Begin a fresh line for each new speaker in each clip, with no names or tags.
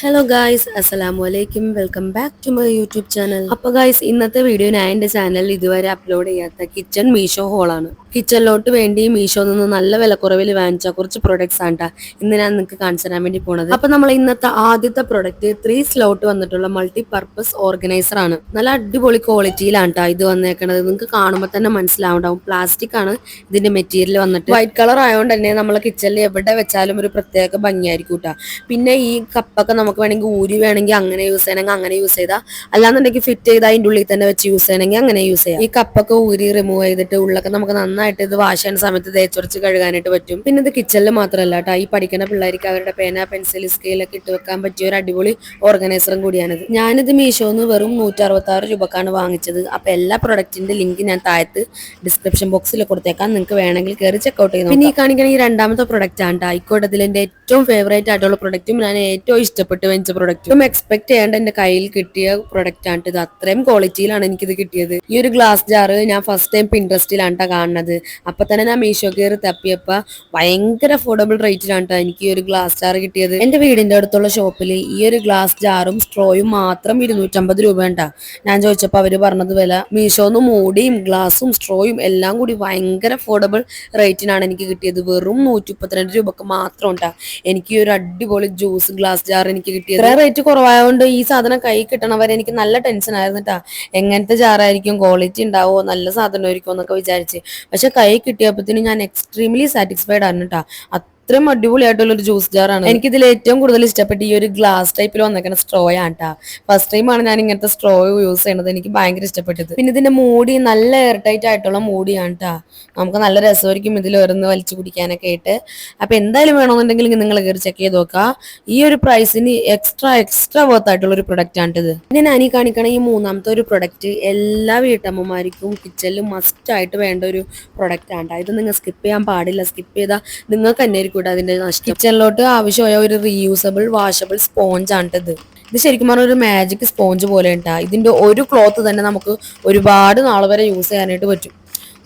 Hello guys അസ്സലാമു അലൈക്കും welcome back to my YouTube channel അപ്പൊ ഗായ്സ് ഇന്നത്തെ വീഡിയോ ഞാൻ എന്റെ ചാനലിൽ ഇതുവരെ അപ്ലോഡ് ചെയ്യാത്ത കിച്ചൺ മീഷോ ഹോളാണ് കിച്ചണിലോട്ട് വേണ്ടി മീഷോ നിന്ന് നല്ല വിലക്കുറവിൽ വാങ്ങിച്ച കുറച്ച് പ്രൊഡക്ട്സ് ആണ്. ഇന്ന് ഞാൻ നിങ്ങൾക്ക് കാണിച്ചു തരാൻ വേണ്ടി പോണത്. അപ്പൊ നമ്മൾ ഇന്നത്തെ ആദ്യത്തെ പ്രൊഡക്റ്റ് ത്രീ സ്ലോട്ട് വന്നിട്ടുള്ള മൾട്ടി പർപ്പസ് ഓർഗനൈസർ ആണ്. നല്ല അടിപൊളി ക്വാളിറ്റിയിലാണ് ഇത് വന്നേക്കണത്. നിങ്ങൾക്ക് കാണുമ്പോൾ തന്നെ മനസ്സിലാവുണ്ടാവും. പ്ലാസ്റ്റിക് ആണ് ഇതിന്റെ മെറ്റീരിയൽ വന്നിട്ട്. വൈറ്റ് കളർ ആയതുകൊണ്ട് തന്നെ നമ്മളെ കിച്ചണിൽ എവിടെ വെച്ചാലും ഒരു പ്രത്യേക ഭംഗിയായിരിക്കും കേട്ടോ പിന്നെ ഈ കപ്പൊക്കെ നമുക്ക് വേണമെങ്കിൽ ഊരി വേണമെങ്കിൽ അങ്ങനെ യൂസ് ചെയ്യണമെങ്കിൽ അങ്ങനെ യൂസ് ചെയ്താൽ അല്ലാന്നുണ്ടെങ്കിൽ ഫിറ്റ് ചെയ്താൽ അതിന്റെ ഉള്ളിൽ തന്നെ വെച്ച് യൂസ് ചെയ്യണമെങ്കിൽ അങ്ങനെ യൂസ് ചെയ്യാം. ഈ കപ്പൊക്കെ ഊരി റിമൂവ് ചെയ്തിട്ട് ഉള്ളൊക്കെ നമുക്ക് നന്നായിട്ട് ഇത് വാഷ് ചെയ്യുന്ന സമയത്ത് തേച്ചുറച്ച് കഴുകാനായിട്ട് പറ്റും. പിന്നെ ഇത് കിച്ചണിൽ മാത്രമല്ല കേട്ടോ ഈ പഠിക്കുന്ന പിള്ളേർക്ക് അവരുടെ പേന പെൻസിൽ സ്കെയിലൊക്കെ ഇട്ട് വെക്കാൻ പറ്റിയ ഒരു അടിപൊളി ഓർഗനൈസറും കൂടിയാണിത്. ഞാനിത് മീഷോന്ന് വെറും നൂറ്റി അറുപത്തി ആറ് രൂപക്കാണ് വാങ്ങിച്ചത്. അപ്പൊ എല്ലാ പ്രൊഡക്റ്റിന്റെ ലിങ്ക് ഞാൻ താഴത്ത് ഡിസ്ക്രിപ്ഷൻ ബോക്സിൽ കൊടുത്തേക്കാം. നിങ്ങൾക്ക് വേണമെങ്കിൽ കയറി ചെക്കൗട്ട് ചെയ്യണം പിന്നെ ഈ കാണിക്കണ ഈ രണ്ടാമത്തെ പ്രൊഡക്റ്റ് ആണ് ട്ടോ. ഇക്കോട്ടത്തിൽ എന്റെ ഏറ്റവും ഫേവറേറ്റ് ആയിട്ടുള്ള പ്രൊഡക്റ്റും ഞാൻ ഏറ്റവും ഇഷ്ടപ്പെട്ട് വാങ്ങിച്ച പ്രൊഡക്റ്റും എക്സ്പെക്ട് ചെയ്യേണ്ട എന്റെ കയ്യിൽ കിട്ടിയ പ്രൊഡക്റ്റ് ആണ് ഇത്. അത്രയും ക്വാളിറ്റിയിലാണ് എനിക്കിത് കിട്ടിയത്. ഈ ഒരു ഗ്ലാസ് ജാറ് ഞാൻ ഫസ്റ്റ് ടൈം പിൻട്രസ്റ്റിലാണ് ട്ടോ അപ്പൊ തന്നെ ഞാൻ മീഷോ കയറി തപ്പിയപ്പോ ഭയങ്കര അഫോർഡബിൾ റേറ്റിലാണ് കേട്ടോ എനിക്ക് ഈ ഒരു ഗ്ലാസ് ജാർ കിട്ടിയത്. എന്റെ വീടിന്റെ അടുത്തുള്ള ഷോപ്പിൽ ഈ ഒരു ഗ്ലാസ് ജാറും സ്ട്രോയും മാത്രം ഇരുന്നൂറ്റമ്പത് രൂപ ഉണ്ടാ. ഞാൻ ചോദിച്ചപ്പോ അവർ പറഞ്ഞത് വില. മീഷോന്ന് മൂടിയും ഗ്ലാസും സ്ട്രോയും എല്ലാം കൂടി ഭയങ്കര അഫോർഡബിൾ റേറ്റിനാണ് എനിക്ക് കിട്ടിയത്. വെറും നൂറ്റി മുപ്പത്തിരണ്ട് രൂപക്ക് മാത്രം ഉണ്ടാ. എനിക്ക് ഒരു അടിപൊളി ജ്യൂസ് ഗ്ലാസ് ജാർ എനിക്ക് കിട്ടിയത്. റേറ്റ് കുറവായതുകൊണ്ട് ഈ സാധനം കൈ കിട്ടണവരെ എനിക്ക് നല്ല ടെൻഷൻ ആയിരുന്നു കേട്ടാ എങ്ങനത്തെ ജാറായിരിക്കും ക്വാളിറ്റി ഉണ്ടാവോ? നല്ല സാധനമായിരിക്കും എന്നൊക്കെ വിചാരിച്ച്. പക്ഷെ കൈ കിട്ടിയപ്പോഴത്തേനും ഞാൻ എക്സ്ട്രീംലി സാറ്റിസ്ഫൈഡ് ആണ് കേട്ടാ അത്രയും അടിപൊളിയായിട്ടുള്ള ഒരു ജ്യൂസ് ജാറാണ് എനിക്ക് ഇതിൽ ഏറ്റവും കൂടുതൽ ഇഷ്ടപ്പെട്ട ഈ ഒരു ഗ്ലാസ് ടൈപ്പിൽ വന്നേക്കുന്ന സ്ട്രോ ആണ് ട്ടാ ഫസ്റ്റ് ടൈമാണ് ഞാൻ ഇങ്ങനത്തെ സ്ട്രോ യൂസ് ചെയ്യണത്. എനിക്ക് ഭയങ്കര ഇഷ്ടപ്പെട്ടത്. പിന്നെ ഇതിന്റെ മൂടി നല്ല എയർ ടൈറ്റ് ആയിട്ടുള്ള മൂടിയാണ് നമുക്ക് നല്ല രസമായിരിക്കും ഇതിൽ ഓരോന്ന് വലിച്ചു കുടിക്കാനൊക്കെ ആയിട്ട്. അപ്പൊ എന്തായാലും വേണമെന്നുണ്ടെങ്കിൽ നിങ്ങൾ കയറി ചെക്ക് ചെയ്ത് നോക്കുക ഈ ഒരു പ്രൈസിന് എക്സ്ട്രാ എക്സ്ട്രാ വർത്ത് ആയിട്ടുള്ള ഒരു പ്രൊഡക്റ്റ് ആണ് ഇത് പിന്നെ ഞാൻ ഈ കാണിക്കണ ഈ മൂന്നാമത്തെ ഒരു പ്രൊഡക്റ്റ് എല്ലാ വീട്ടമ്മമാർക്കും കിച്ചണിൽ മസ്റ്റ് ആയിട്ട് വേണ്ട ഒരു പ്രൊഡക്റ്റ് ആണ്. ഇത് നിങ്ങൾ സ്കിപ്പ് ചെയ്യാൻ പാടില്ല. സ്കിപ്പ് ചെയ്താൽ നിങ്ങൾക്ക് തന്നെ ആയിരിക്കും ട്ടോ അതിന്റെ കിച്ചണിലോട്ട് ആവശ്യമായ ഒരു റീയൂസബിൾ വാഷബിൾ സ്പോഞ്ച് ആണിട്ടത്. ഇത് ശരിക്കും പറഞ്ഞ ഒരു മാജിക് സ്പോഞ്ച് പോലെ ഉണ്ടാ ഇതിന്റെ ഒരു ക്ലോത്ത് തന്നെ നമുക്ക് ഒരുപാട് നാൾ വരെ യൂസ് ചെയ്യാനായിട്ട് പറ്റും.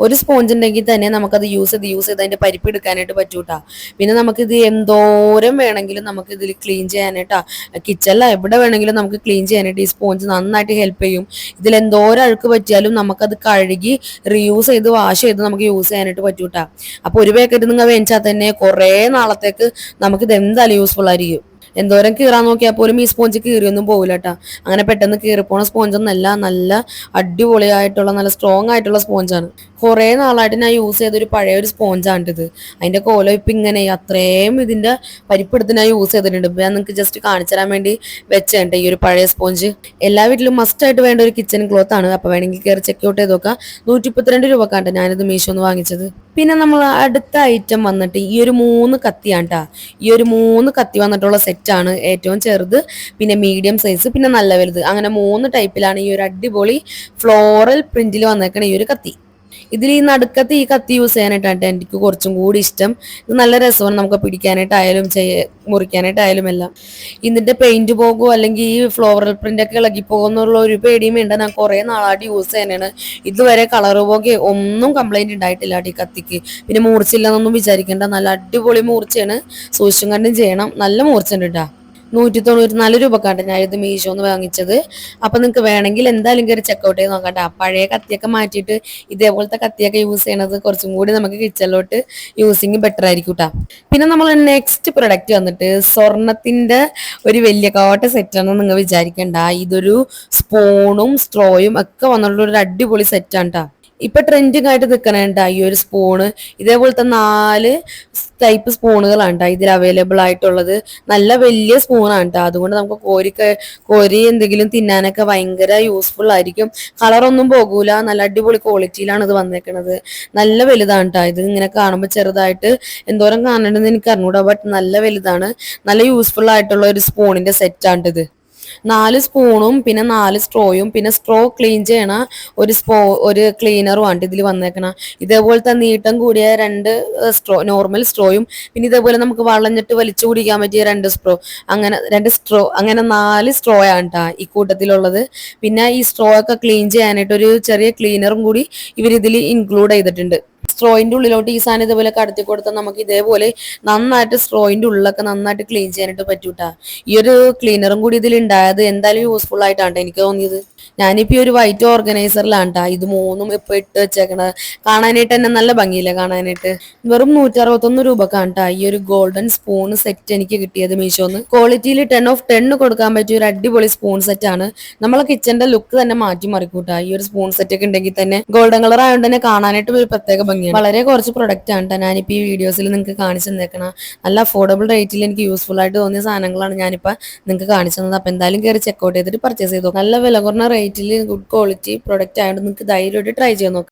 ഒരു സ്പോഞ്ച് ഉണ്ടെങ്കിൽ തന്നെ നമുക്കത് യൂസ് ചെയ്ത് യൂസ് ചെയ്ത് അതിന്റെ പരിപ്പ് എടുക്കാനായിട്ട് പറ്റൂട്ടാ. പിന്നെ നമുക്കിത് എന്തോരം വേണമെങ്കിലും നമുക്ക് ഇതിൽ ക്ലീൻ ചെയ്യാനായിട്ടാ കിച്ചണില എവിടെ വേണമെങ്കിലും നമുക്ക് ക്ലീൻ ചെയ്യാനായിട്ട് ഈ സ്പോഞ്ച് നന്നായിട്ട് ഹെൽപ്പ് ചെയ്യും. ഇതിൽ എന്തോരം അഴുക്ക് പറ്റിയാലും നമുക്കത് കഴുകി റീയൂസ് ചെയ്ത് വാഷ് ചെയ്ത് നമുക്ക് യൂസ് ചെയ്യാനായിട്ട് പറ്റൂട്ടാ. അപ്പോൾ ഒരു പാക്കറ്റ് നിങ്ങൾ വേണിച്ചാൽ തന്നെ കുറേ നാളത്തേക്ക് നമുക്കിത് എന്തായാലും യൂസ്ഫുൾ ആയിരിക്കും. എന്തോരം കീറാൻ നോക്കിയാൽ പോലും ഈ സ്പോഞ്ച് കീറിയൊന്നും പോകില്ല കേട്ടോ അങ്ങനെ പെട്ടെന്ന് കീറിപ്പോണ സ്പോഞ്ച് ഒന്നല്ല നല്ല അടിപൊളിയായിട്ടുള്ള നല്ല സ്ട്രോങ് ആയിട്ടുള്ള സ്പോഞ്ചാണ് കുറേ നാളായിട്ട് ഞാൻ യൂസ് ചെയ്തൊരു പഴയ ഒരു സ്പോഞ്ചാണ് ഇത് അതിന്റെ കോലം ഇങ്ങനെ അത്രയും ഇതിന്റെ പരിപ്പെടുത്ത് ഞാൻ യൂസ് ചെയ്തിട്ടുണ്ട്. ഞാൻ നിങ്ങൾക്ക് ജസ്റ്റ് കാണിച്ചു തരാൻ വേണ്ടി വെച്ചിട്ടുണ്ട് ഈ ഒരു പഴയ സ്പോഞ്ച് എല്ലാ വീട്ടിലും മസ്റ്റ് ആയിട്ട് വേണ്ട ഒരു കിച്ചൺ ക്ലോത്ത് ആണ്. അപ്പോൾ വേണമെങ്കിൽ കയറി ചെക്ക് ഔട്ട് ചെയ്ത് നോക്കാം. നൂറ്റി മുപ്പത്തിരണ്ട് രൂപക്കാണ്ട് ഞാനിത് മീഷോന്ന് വാങ്ങിച്ചത്. പിന്നെ നമ്മൾ അടുത്ത ഐറ്റം വന്നിട്ട് ഈ ഒരു മൂന്ന് കത്തിയാണ് ട്ടാ. ഈ ഒരു മൂന്ന് കത്തി വന്നിട്ടുള്ള സെറ്റാണ് ഏറ്റവും ചെറുത് പിന്നെ മീഡിയം സൈസ് പിന്നെ നല്ല വലുത്. അങ്ങനെ മൂന്ന് ടൈപ്പിലാണ് ഈ ഒരു അടിപൊളി ഫ്ലോറൽ പ്രിന്റിൽ വന്നേക്കണ ഈ ഒരു കത്തി. ഇതിൽ ഈ നടുക്കത്ത് ഈ കത്തി യൂസ് ചെയ്യാനായിട്ടാണ് എനിക്ക് കുറച്ചും കൂടി ഇഷ്ടം. ഇത് നല്ല രസമാണ് നമുക്ക് പിടിക്കാനായിട്ടായാലും ചെയ്യ മുറിക്കാനായിട്ടായാലും എല്ലാം. ഇതിന്റെ പെയിന്റ് പോകുമോ അല്ലെങ്കിൽ ഈ ഫ്ലോറൽ പ്രിന്റ് ഒക്കെ ഇളകി പോകുന്നുള്ള ഒരു പേടിയും വേണ്ട. ഞാൻ കുറേ നാളായിട്ട് യൂസ് ചെയ്യാനാണ്. ഇതുവരെ കളർ പോകെ ഒന്നും കംപ്ലൈന്റ് ഉണ്ടായിട്ടില്ല ഈ കത്തിക്ക്. പിന്നെ മൂർച്ചയില്ലെന്നൊന്നും വിചാരിക്കേണ്ട. നല്ല അടിപൊളി മൂർച്ചയാണ്. സൂക്ഷിച്ചും കണ്ടും ചെയ്യണം. നല്ല മൂർച്ചയുണ്ട് കേട്ടാ. നൂറ്റി തൊണ്ണൂറ്റി നാല് രൂപക്കാണ്ട് ഞാൻ ഇത് മീഷോന്ന് വാങ്ങിച്ചത്. അപ്പൊ നിങ്ങൾക്ക് വേണമെങ്കിൽ എന്തായാലും കയറി ചെക്കൗട്ട് ചെയ്ത് നോക്കട്ടെ പഴയ കത്തിയൊക്കെ മാറ്റിയിട്ട് ഇതേപോലത്തെ കത്തിയൊക്കെ യൂസ് ചെയ്യണത് കുറച്ചും കൂടി നമുക്ക് കിച്ചണിലോട്ട് യൂസിങ് ബെറ്റർ ആയിരിക്കും കേട്ടോ പിന്നെ നമ്മൾ നെക്സ്റ്റ് പ്രൊഡക്റ്റ് വന്നിട്ട് സ്വർണത്തിന്റെ ഒരു വലിയ കോട്ട സെറ്റ് സെറ്റാണെന്ന് നിങ്ങൾ വിചാരിക്കണ്ട. ഇതൊരു സ്പൂണും സ്ട്രോയും ഒക്കെ വന്നിട്ടുള്ള ഒരു അടിപൊളി സെറ്റ് ആണ് കേട്ടോ ഇപ്പൊ ട്രെൻഡിങ് ആയിട്ട് നിൽക്കണേണ്ട ഈ ഒരു സ്പൂണ് ഇതേപോലത്തെ നാല് ടൈപ്പ് സ്പൂണുകളാണ് ഇതിൽ അവൈലബിൾ ആയിട്ടുള്ളത്. നല്ല വലിയ സ്പൂണാണ് അതുകൊണ്ട് നമുക്ക് കോരി കോരി എന്തെങ്കിലും തിന്നാനൊക്കെ ഭയങ്കര യൂസ്ഫുൾ ആയിരിക്കും. കളറൊന്നും പോകൂല. നല്ല അടിപൊളി ക്വാളിറ്റിയിലാണ് ഇത് വന്നേക്കണത്. നല്ല വലുതാണ് ഇത് ഇങ്ങനെ കാണുമ്പോൾ ചെറുതായിട്ട് എന്തോരം കാണണ്ടെന്ന് എനിക്ക് അറിഞ്ഞൂടാ ബട്ട് നല്ല വലുതാണ്. നല്ല യൂസ്ഫുൾ ആയിട്ടുള്ള ഒരു സ്പൂണിന്റെ സെറ്റാണ് ഇത്. നാല് സ്പൂണും പിന്നെ നാല് സ്ട്രോയും പിന്നെ സ്ട്രോ ക്ലീൻ ചെയ്യണ ഒരു സ്പോ ഒരു ക്ലീനറും ആണ് ഇതിൽ വന്നേക്കണ. ഇതേപോലത്തെ നീട്ടം കൂടിയ രണ്ട് സ്ട്രോ നോർമൽ സ്ട്രോയും പിന്നെ ഇതേപോലെ നമുക്ക് വളഞ്ഞിട്ട് വലിച്ചു കുടിക്കാൻ പറ്റിയ രണ്ട് സ്ട്രോ അങ്ങനെ രണ്ട് സ്ട്രോ അങ്ങനെ നാല് സ്ട്രോ ആണ് ഈ കൂട്ടത്തിലുള്ളത്. പിന്നെ ഈ സ്ട്രോ ഒക്കെ ക്ലീൻ ചെയ്യാനായിട്ട് ഒരു ചെറിയ ക്ലീനറും കൂടി ഇവരിതിൽ ഇൻക്ലൂഡ് ചെയ്തിട്ടുണ്ട്. സ്ട്രോയിന്റെ ഉള്ളിലോട്ട് ഈ സാധനം ഇതേപോലെ കടത്തി കൊടുത്താൽ നമുക്ക് ഇതേപോലെ നന്നായിട്ട് സ്ട്രോയിന്റെ ഉള്ളിലൊക്കെ നന്നായിട്ട് ക്ലീൻ ചെയ്യാനായിട്ട് പറ്റൂട്ടാ. ഈ ഒരു ക്ലീനറും കൂടി ഇതിൽ ഉണ്ടായത് എന്തായാലും യൂസ്ഫുൾ ആയിട്ടാണ് എനിക്ക് തോന്നിയത്. ഞാനിപ്പോ ഈ ഒരു വൈറ്റ് ഓർഗനൈസറിലാണ് ഇത് മൂന്നും ഇപ്പൊ ഇട്ട് വെച്ചേക്കണത്. കാണാനായിട്ട് തന്നെ നല്ല ഭംഗിയില്ല കാണാനായിട്ട്? വെറും നൂറ്റി അറുപത്തൊന്ന് രൂപക്കാണ് ട്ടാ ഈ ഒരു ഗോൾഡൻ സ്പൂൺ സെറ്റ് എനിക്ക് കിട്ടിയത് മീഷോന്ന്. ക്വാളിറ്റിയിൽ ടെൻ ഓഫ് ടെൻ കൊടുക്കാൻ പറ്റിയ ഒരു അടിപൊളി സ്പൂൺ സെറ്റ് ആണ്. നമ്മളെ കിച്ചന്റെ ലുക്ക് തന്നെ മാറ്റി മറിക്കൂട്ടാ ഈ ഒരു സ്പൂൺ സെറ്റ് ഒക്കെ ഉണ്ടെങ്കിൽ തന്നെ ഗോൾഡൻ കളർ ആയതുകൊണ്ട് തന്നെ കാണാനായിട്ട് ഒരു പ്രത്യേക ഭംഗിയാണ് വളരെ കുറച്ച് പ്രൊഡക്റ്റ് ആണ് കേട്ടോ ഞാനിപ്പോ ഈ വീഡിയോസിൽ നിങ്ങൾക്ക് കാണിച്ചു തന്നേക്കണം. നല്ല അഫോർഡബിൾ റേറ്റിൽ എനിക്ക് യൂസ്ഫുൾ ആയിട്ട് തോന്നിയ സാധനങ്ങളാണ് ഞാനിപ്പോ നിങ്ങൾക്ക് കാണിച്ചു തന്നത്. അപ്പൊ എന്തായാലും കയറി ചെക്കൗട്ട് ചെയ്തിട്ട് പർച്ചേസ് ചെയ്തു നല്ല വില കുറഞ്ഞ റേറ്റിൽ ഗുഡ് ക്വാളിറ്റി പ്രൊഡക്റ്റ് ആയതുകൊണ്ട് നിങ്ങൾക്ക് ധൈര്യമായിട്ട് ട്രൈ ചെയ്യാൻ നോക്കാം.